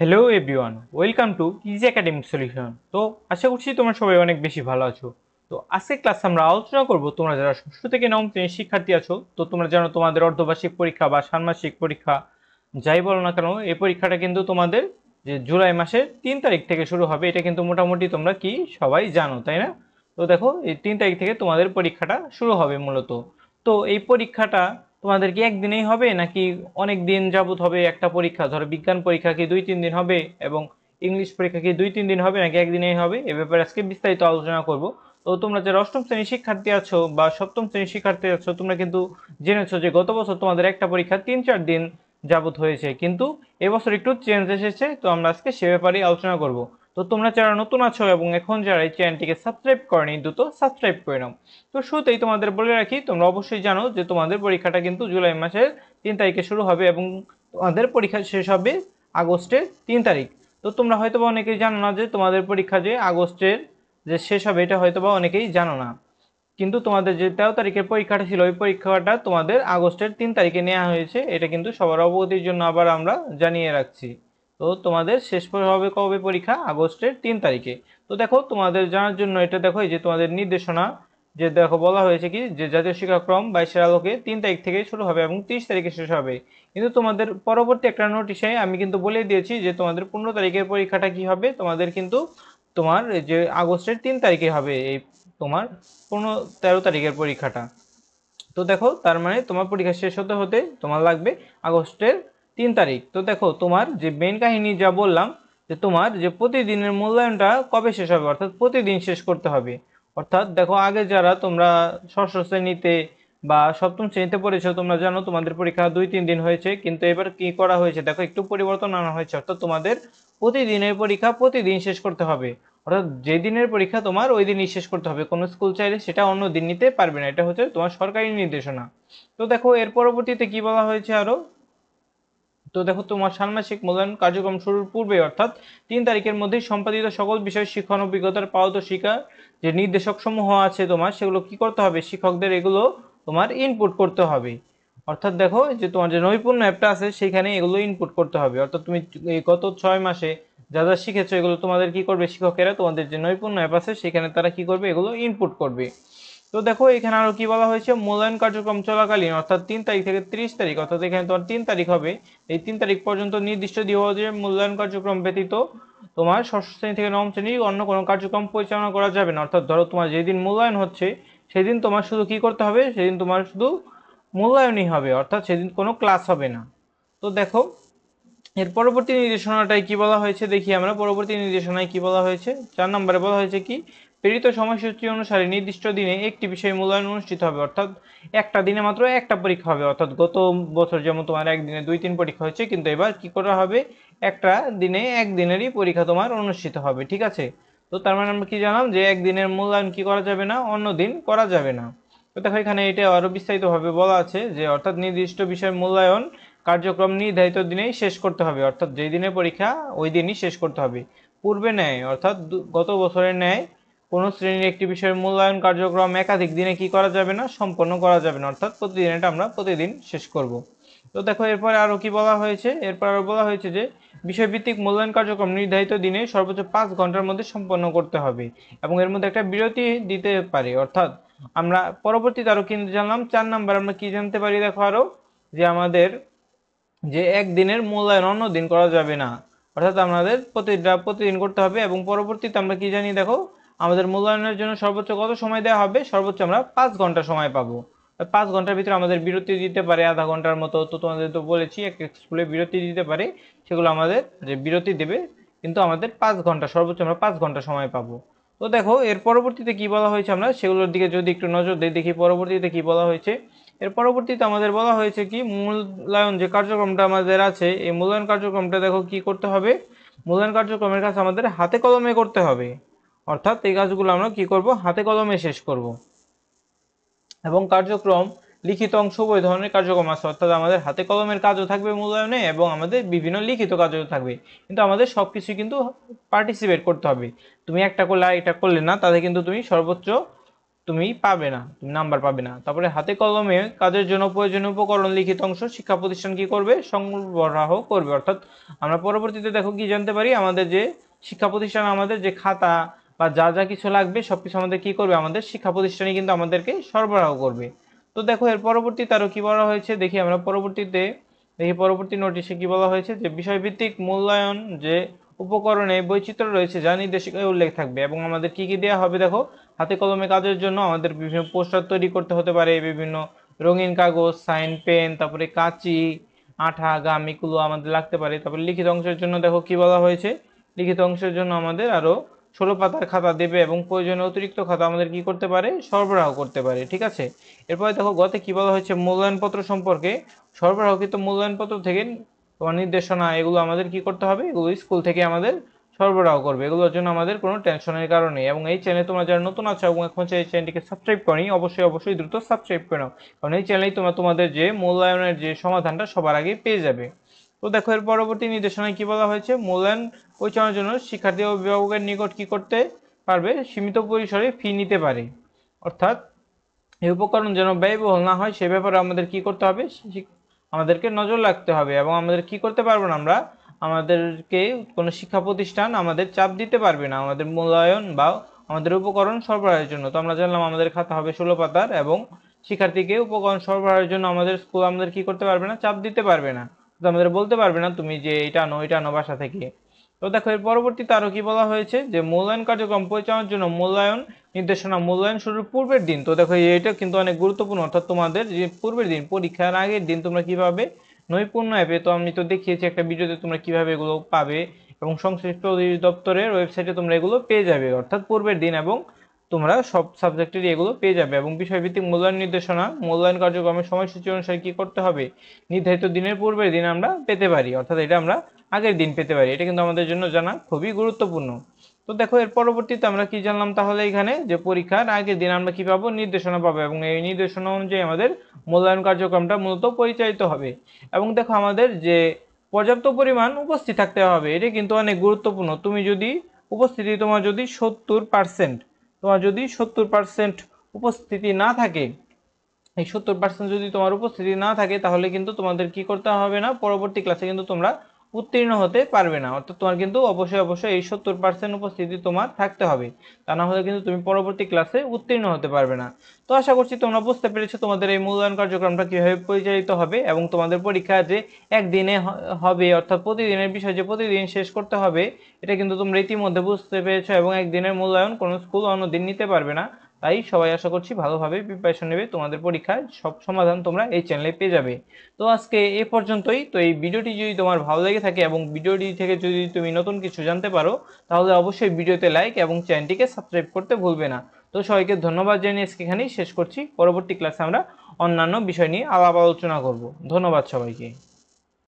Hello everyone welcome to easy academic solution তো আশা করছি তোমরা সবাই অনেক বেশি ভালো আছো। তো আজকে ক্লাস আমরা আলোচনা করব, তোমরা যারা ষষ্ঠ থেকে নবম শ্রেণির শিক্ষার্থী আছো, তো তোমরা জানো তোমাদের অর্ধবার্ষিক পরীক্ষা বা ষান্মাসিক পরীক্ষা, যাই বলো না কেন, এই পরীক্ষাটা কিন্তু তোমাদের যে জুলাই মাসের তিন তারিখ থেকে শুরু হবে, এটা কিন্তু মোটামুটি তোমরা কি সবাই জানো, তাই না? তো দেখো, এই তিন তারিখ থেকে তোমাদের পরীক্ষাটা শুরু হবে মূলত। তো এই পরীক্ষাটা তোমাদের কি একদিনেই হবে? নাকি অনেক দিন যাবত হবে একটা পরীক্ষা? ধরো বিজ্ঞান পরীক্ষা কি দুই, তিন দিন হবে এবং ইংলিশ পরীক্ষা কি দুই, তিন দিন হবে? নাকি একদিনেই হবে? এ ব্যাপারে আজকে বিস্তারিত আলোচনা করব। তো তোমরা যারা অষ্টম শ্রেণির শিক্ষার্থী আছো বা সপ্তম শ্রেণির শিক্ষার্থী আছো, তোমরা কিন্তু জেনেছো যে গত বছর তোমাদের একটা পরীক্ষা তিন, চার দিন যাবত হয়েছে। কিন্তু এবছর একটু চেঞ্জ এসেছে, তো আমরা আজকে সে ব্যাপারে আলোচনা করব। তো তোমরা যারা নতুন আছো এবং এখন যারা এই চ্যানেলটিকে সাবস্ক্রাইব করেনি, দ্রুত সাবস্ক্রাইব করে নাও। তো শুরুতেই তোমাদের বলে রাখি, তোমরা অবশ্যই জানো যে তোমাদের পরীক্ষাটা কিন্তু জুলাই মাসের তিন তারিখে শুরু হবে এবং তোমাদের পরীক্ষা শেষ হবে আগস্টের তিন তারিখ। তো তোমরা হয়তো বা অনেকেই জানো না যে তোমাদের পরীক্ষা যে আগস্টের যে শেষ হবে, এটা হয়তো বা অনেকেই জানো না। কিন্তু তোমাদের যে তেরো তারিখের পরীক্ষাটা ছিল, ওই পরীক্ষাটা তোমাদের আগস্টের তিন তারিখে নেওয়া হয়েছে, এটা কিন্তু সবার অবগতির জন্য আবার আমরা জানিয়ে রাখছি। তো তোমাদের শেষ হবে কবে পরীক্ষা? আগস্টের তিন তারিখে। তো দেখো, তোমাদের জানার জন্য এটা দেখো, এই যে তোমাদের নির্দেশনা, যে দেখো বলা হয়েছে কি, যে জাতীয় শিক্ষাক্রম বাইশের আলোকে তিন তারিখ থেকে শুরু হবে এবং তিরিশ তারিখে শেষ হবে। কিন্তু তোমাদের পরবর্তী একটা নোটিশে আমি কিন্তু বলে দিয়েছি যে তোমাদের পনেরো তারিখের পরীক্ষাটা কি হবে, তোমাদের কিন্তু তোমার যে আগস্টের তিন তারিখে হবে এই তোমার পনেরো, তেরো তারিখের পরীক্ষাটা। তো দেখো, তার মানে তোমার পরীক্ষা শেষ হতে হতে তোমার লাগবে আগস্টের তিন তারিখ। তো দেখো, তোমার যে মেন কাহিনী যা বললাম, যে তোমার যে প্রতিদিনের মূল্যায়নটা কবে শেষ হবে, অর্থাৎ প্রতিদিন শেষ করতে হবে। অর্থাৎ দেখো, আগে যারা তোমরা ষষ্ঠ শ্রেণীতে বা সপ্তম শ্রেণীতে পড়েছো, তোমরা জানো তোমাদের পরীক্ষা দুই তিন দিন হয়েছে, কিন্তু এবার কি করা হয়েছে? দেখো, একটু পরিবর্তন আনা হয়েছে, অর্থাৎ তোমাদের প্রতিদিনের পরীক্ষা প্রতিদিন শেষ করতে হবে। অর্থাৎ যে দিনের পরীক্ষা তোমার, ওই দিনই শেষ করতে হবে। কোনো স্কুল চাইলে সেটা অন্য দিন নিতে পারবে না, এটা হচ্ছে তোমার সরকারি নির্দেশনা। তো দেখো, এর পরবর্তীতে কি বলা হয়েছে আরও? তো দেখো, তোমার ষান্মাসিক মূল্যায়ন কার্যক্রম শুরুর পূর্বে অর্থাৎ তিন তারিখের মধ্যেই সম্পাদিত সকল বিষয়, শিক্ষণ অভিজ্ঞতার পারদর্শিকা যে নির্দেশক সমূহ আছে তোমার, সেগুলো কি করতে হবে? শিক্ষকদের এগুলো তোমার ইনপুট করতে হবে। অর্থাৎ দেখো যে তোমার যে নৈপুণ্য অ্যাপটা আছে সেখানে এগুলো ইনপুট করতে হবে। অর্থাৎ তুমি গত ছয় মাসে যা যা শিখেছো, এগুলো তোমাদের কি করবে? শিক্ষকেরা তোমাদের যে নৈপুণ্য অ্যাপ আছে সেখানে তারা কি করবে? এগুলো ইনপুট করবে। তো দেখো, এখানে আরও কি বলা হয়েছে? মূল্যায়ন কার্যক্রম চলাকালীন, অর্থাৎ তিন তারিখ থেকে তিরিশ তারিখ, অর্থাৎ এখানে তোমার তিন তারিখ হবে। এই তিন তারিখ পর্যন্ত নির্দিষ্ট দিবসে মূল্যায়ন কার্যক্রম ব্যতীত তোমার ষষ্ঠ শ্রেণি থেকে নবম শ্রেণি অন্য কোনো কার্যক্রম পরিচালনা করা যাবে না। অর্থাৎ ধরো, তোমার যেদিন মূল্যায়ন হচ্ছে, সেদিন তোমার শুধু কি করতে হবে? সেদিন তোমার শুধু মূল্যায়নই হবে, অর্থাৎ সেদিন কোনো ক্লাস হবে না। তো দেখো, এর পরবর্তী নির্দেশনাটায় কি বলা হয়েছে? দেখি আমরা, পরবর্তী নির্দেশনায় কি বলা হয়েছে? চার নম্বরে বলা হয়েছে কি? প্রেরিত সময়সূচি অনুসারে নির্দিষ্ট দিনে একটি বিষয় মূল্যায়ন অনুষ্ঠিত হবে, অর্থাৎ একটা দিনে মাত্র একটা পরীক্ষা হবে, অর্থাৎ গত বছর যেমন তোমার একদিনে দুই, তিন পরীক্ষা হয়েছে, কিন্তু এবার কি করা হবে? একটা দিনে একদিনেরই পরীক্ষা তোমার অনুষ্ঠিত হবে, ঠিক আছে? তো তার মানে আমরা কি জানলাম যে একদিনের মূল্যায়ন কি করা যাবে না, অন্য দিন করা যাবে না। তো দেখো এখানে এটা আরও বিস্তারিতভাবে বলা আছে যে, অর্থাৎ নির্দিষ্ট বিষয়ের মূল্যায়ন কার্যক্রম নির্ধারিত দিনেই শেষ করতে হবে, অর্থাৎ যেই দিনের পরীক্ষা ওই দিনই শেষ করতে হবে। পূর্বে ন্যায়, অর্থাৎ গত বছরের ন্যায় কোনো শ্রেণির একটি বিষয়ের মূল্যায়ন কার্যক্রম একাধিক দিনে কি করা যাবে না, সম্পন্ন করা যাবে না, অর্থাৎ প্রতিদিন এটা আমরা প্রতিদিন শেষ করব। তো দেখো, এরপরে আরও কি বলা হয়েছে? এরপর আরও বলা হয়েছে যে, বিষয়ভিত্তিক মূল্যায়ন কার্যক্রম নির্ধারিত দিনে সর্বোচ্চ পাঁচ ঘণ্টার মধ্যে সম্পন্ন করতে হবে এবং এর মধ্যে একটা বিরতি দিতে পারে। অর্থাৎ আমরা পরবর্তীতে আরও কিন্তু জানলাম, চার নাম্বার আমরা কি জানতে পারি দেখো আরও? যে আমাদের যে একদিনের মূল্যায়ন অন্য দিন করা যাবে না, অর্থাৎ আমাদের প্রতিটা, প্রতিদিন করতে হবে এবং পরবর্তীতে আমরা কি জানি দেখো আমাদের মূল্যায়নের জন্য সর্বোচ্চ কত সময় দেওয়া হবে? সর্বোচ্চ আমরা পাঁচ ঘণ্টা সময় পাবো। পাঁচ ঘণ্টার ভিতরে আমাদের বিরতি দিতে পারে আধা ঘণ্টার মতো। তো তোমাদের তো বলেছি, এক এক স্কুলে বিরতি দিতে পারে। সেগুলো আমাদের যে বিরতি দেবে, কিন্তু আমাদের পাঁচ ঘণ্টা, সর্বোচ্চ আমরা পাঁচ ঘণ্টা সময় পাবো। তো দেখো, এর পরবর্তীতে কি বলা হয়েছে আমরা? সেগুলোর দিকে যদি একটু নজর দিই, দেখি পরবর্তীতে কি বলা হয়েছে। এর পরবর্তীতে আমাদের বলা হয়েছে কি, মূল্যায়ন যে কার্যক্রমটা আমাদের আছে, এই মূল্যায়ন কার্যক্রমটা দেখো কি করতে হবে? মূল্যায়ন কার্যক্রমের কাজ আমাদের হাতে কলমে করতে হবে। অর্থাৎ এই কাজগুলো আমরা কি করব? হাতে কলমে শেষ করব। এবং কার্যক্রম, লিখিত অংশ উভয় ধরনের কার্যক্রম আছে। অর্থাৎ আমাদের হাতে কলমের কাজও থাকবে মূল্যায়নে এবং আমাদের বিভিন্ন লিখিত কাজও থাকবে। কিন্তু আমাদের সবকিছু কিন্তু পার্টিসিপেট করতে হবে। তুমি একটা করলে এটা করলে না, তাতে কিন্তু তুমি সর্বোচ্চ তুমি পাবে না, তুমি নাম্বার পাবে না। তারপরে হাতে কলমে কাজের জন্য প্রয়োজনীয় উপকরণ, লিখিত অংশ, শিক্ষা প্রতিষ্ঠান কি করবে? সরবরাহ করবে। অর্থাৎ আমরা পরবর্তীতে দেখো কি জানতে পারি? আমাদের যে শিক্ষা প্রতিষ্ঠান, আমাদের যে খাতা বা যা যা কিছু লাগবে সব কিছু আমাদের কী করবে? আমাদের শিক্ষা প্রতিষ্ঠানে কিন্তু আমাদেরকে সরবরাহ করবে। তো দেখো, এর পরবর্তীতে আরও কী বলা হয়েছে? দেখি আমরা পরবর্তীতে, দেখি পরবর্তী নোটিশে কী বলা হয়েছে যে বিষয়ভিত্তিক মূল্যায়ন যে উপকরণে বৈচিত্র্য রয়েছে যা নির্দেশিকায় উল্লেখ থাকবে এবং আমাদের কি কি দেওয়া হবে দেখো? হাতে কলমে কাজের জন্য আমাদের বিভিন্ন পোস্টার তৈরি করতে হতে পারে, বিভিন্ন রঙিন কাগজ, সাইন, পেন, তারপরে কাঁচি, আঠা, গাম এগুলো আমাদের লাগতে পারে। তারপরে লিখিত অংশের জন্য দেখো কি বলা হয়েছে? লিখিত অংশের জন্য আমাদের আরও ষোলো পাতার খাতা দেবে এবং প্রয়োজনীয় অতিরিক্ত খাতা আমাদের কি করতে পারে? সরবরাহ করতে পারে, ঠিক আছে? এরপরে দেখো গতে কি বলা হয়েছে? মূল্যায়নপত্র সম্পর্কে সরবরাহকৃত মূল্যায়নপত্র থেকে নির্দেশনা, এগুলো আমাদের কি করতে হবে? এগুলো স্কুল থেকে আমাদের সরবরাহ করবে। এগুলোর জন্য আমাদের কোনো টেনশনের কারণে এবং এই চ্যানেলে তোমরা যারা নতুন আছো এবং এখন এই চ্যানেলটিকে সাবস্ক্রাইব করি অবশ্যই অবশ্যই দ্রুত সাবস্ক্রাইব করে নাও। কারণ এই চ্যানেলেই তোমরা তোমাদের যে মূল্যায়নের যে সমাধানটা সবার আগে পেয়ে যাবে। তো দেখো, এর পরবর্তী নির্দেশনায় কি বলা হয়েছে? মূল্যায়ন পরিচালনার জন্য শিক্ষার্থী ও অভিভাবকের নিকট কি করতে পারবে? সীমিত পরিসরে ফি নিতে পারে। অর্থাৎ এই উপকরণ যেন ব্যয়বহুল না হয়, সে ব্যাপারে আমাদের কি করতে হবে? আমাদেরকে নজর রাখতে হবে এবং আমাদের কি করতে পারব না আমরা? আমাদেরকে কোনো শিক্ষা প্রতিষ্ঠান আমাদের চাপ দিতে পারবে না। আমাদের মূল্যায়ন বা আমাদের উপকরণ সরবরাহের জন্য। তো আমরা জানলাম আমাদের খাতা হবে ষোলো পাতার এবং শিক্ষার্থীকে উপকরণ সরবরাহের জন্য আমাদের স্কুল আমাদের কি করতে পারবে না? চাপ দিতে পারবে না। তো আমাদের বলতে পারবে না তুমি যে এটা আনো এটা আনো বাসা থেকে। তো দেখো, এর পরবর্তীতে আরও কি বলা হয়েছে? যে মূল্যায়ন কার্যক্রম পরিচালনার জন্য মূল্যায়ন নির্দেশনা মূল্যায়ন শুরুর পূর্বের দিন। তো দেখো, এটা কিন্তু অনেক গুরুত্বপূর্ণ। অর্থাৎ তোমাদের যে পূর্বের দিন, পরীক্ষার আগের দিন তোমরা কীভাবে নৈপুণ্য অ্যাপে, তো আমি তো দেখিয়েছি একটা ভিডিওতে তোমরা কীভাবে এগুলো পাবে এবং সংশ্লিষ্ট অধিদপ্তরের ওয়েবসাইটে তোমরা এগুলো পেয়ে যাবে। অর্থাৎ পূর্বের দিন এবং তোমরা সব সাবজেক্টেরই এগুলো পেয়ে যাবে এবং বিষয়ভিত্তিক মূল্যায়ন নির্দেশনা, মূল্যায়ন কার্যক্রমের সময়সূচি অনুসারে কি করতে হবে, নির্ধারিত দিনের পূর্বের দিন আমরা পেতে পারি, অর্থাৎ এটা আমরা আগের দিন পেতে পারি। এটা কিন্তু আমাদের জন্য জানা খুবই গুরুত্বপূর্ণ। তো দেখো, এর পরবর্তীতে আমরা কি জানলাম তাহলে এখানে? যে পরীক্ষার আগের দিন আমরা কি পাবো? নির্দেশনা পাবো এবং এই নির্দেশনা অনুযায়ী আমাদের মূল্যায়ন কার্যক্রমটা মূলত পরিচালিত হবে। এবং দেখো, আমাদের যে পর্যাপ্ত পরিমাণ উপস্থিত থাকতে হবে, এটা কিন্তু অনেক গুরুত্বপূর্ণ। তুমি যদি, উপস্থিতি তোমার যদি সত্তর পার্সেন্ট তোমার যদি সত্তর পার্সেন্ট উপস্থিতি না থাকে, এই সত্তর পার্সেন্ট যদি তোমার উপস্থিতি না থাকে, তাহলে কিন্তু তোমাদের কি করতে হবে না? পরবর্তী ক্লাসে কিন্তু তোমরা উত্তীর্ণ হতে পারবে না। অর্থাৎ তোমার কিন্তু অবশ্যই অবশ্যই এই সত্তর পার্সেন্ট উপস্থিতি তোমার থাকতে হবে। তা না হলে কিন্তু তুমি পরবর্তী ক্লাসে উত্তীর্ণ হতে পারবে না। তো আশা করছি তোমরা বুঝতে পেরেছ তোমাদের এই মূল্যায়ন কার্যক্রমটা কীভাবে পরিচালিত হবে এবং তোমাদের পরীক্ষা যে একদিনে হবে অর্থাৎ প্রতিদিনের বিষয় যে প্রতিদিন শেষ করতে হবে, এটা কিন্তু তোমরা ইতিমধ্যে বুঝতে পেরেছ এবং একদিনের মূল্যায়ন কোনো স্কুল অন্যদিন নিতে পারবে না। তাই সবাই আশা করছি ভালোভাবে প্রিপারেশন নেবে। তোমাদের পরীক্ষায় সব সমাধান তোমরা এই চ্যানেলে পেয়ে যাবে। তো আজকে এ পর্যন্তই। তো এই ভিডিওটি যদি তোমার ভালো লেগে থাকে এবং ভিডিওটি থেকে যদি তুমি নতুন কিছু জানতে পারো, তাহলে অবশ্যই ভিডিওতে লাইক এবং চ্যানেলটিকে সাবস্ক্রাইব করতে ভুলবে না। তো সবাইকে ধন্যবাদ জানিয়ে আজকে এখানেই শেষ করছি। পরবর্তী ক্লাসে আমরা অন্যান্য বিষয় নিয়ে আলাপ আলোচনা করব। ধন্যবাদ সবাইকে।